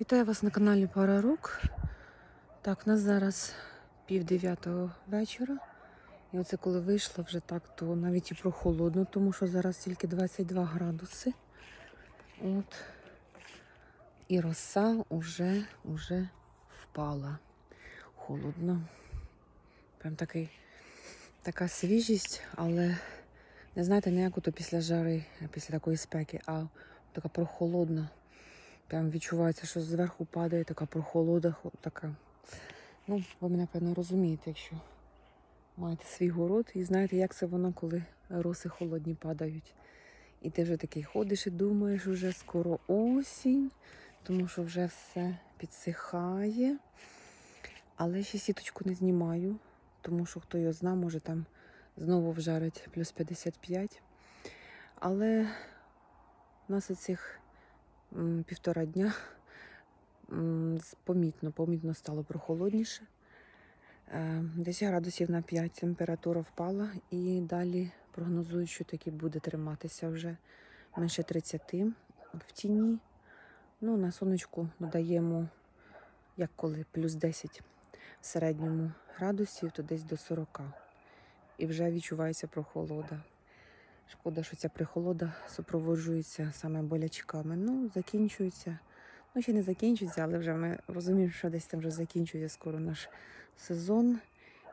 Вітаю вас на каналі Пара Рук. Так, у нас зараз пів дев'ятого вечора. І оце коли вийшла вже так, то навіть і прохолодно, тому що зараз тільки 22 градуси. От. І роса уже, уже впала. Холодно. Прям такий, така свіжість, але не знаєте, не як ото після жари, після такої спеки, а така прохолодна. Прям відчувається, що зверху падає така прохолода, така. Ну, ви мене, певно, розумієте, якщо маєте свій город і знаєте, як це воно, коли роси холодні падають. І ти вже такий ходиш і думаєш, вже скоро осінь, тому що вже все підсихає. Але ще сіточку не знімаю, тому що хто його зна, може там знову вжарить плюс 55. Але у нас оцих півтора дня помітно, помітно стало прохолодніше. Е, Десь градусів на 5 температура впала і далі прогнозують, що таки буде триматися вже менше 30 в тіні. Ну, на сонечку додаємо, як коли, плюс 10 в середньому градусів, то десь до 40. І вже відчувається прохолода. Шкода, що ця прихолода супроводжується саме болячками. Ну, закінчується. Ну, ще не закінчується, але вже ми розуміємо, що десь там вже закінчується скоро наш сезон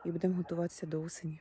і будемо готуватися до осені.